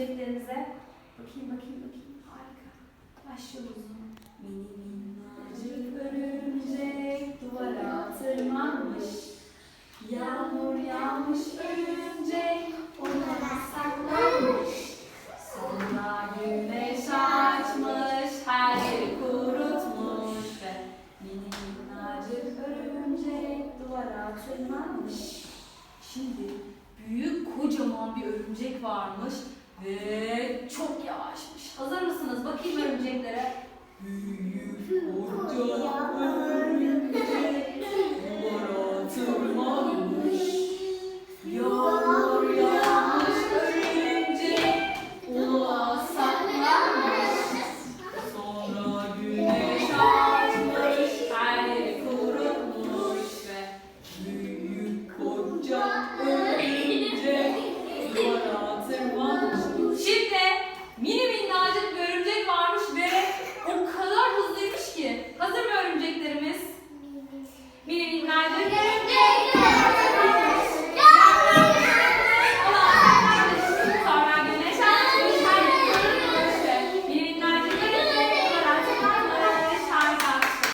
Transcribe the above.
örümceklerimize. Bakayım bakayım bakayım. Harika. Başlıyoruz. Mini minnacık örümcek duvara tırmanmış. Yağmur yağmış örümcek ona saklanmış. Sonra güneş açmış her yeri kurutmuş ve mini minnacık örümcek duvara tırmanmış. Şimdi büyük kocaman bir örümcek varmış ve çok yavaşmış. Hazır mısınız? Bakayım örümceklere. Büyük koca örümcek. Yağmur yağmış örümcek ulağa saklanmış. Sonra güneş açmış her yeri ve büyük koca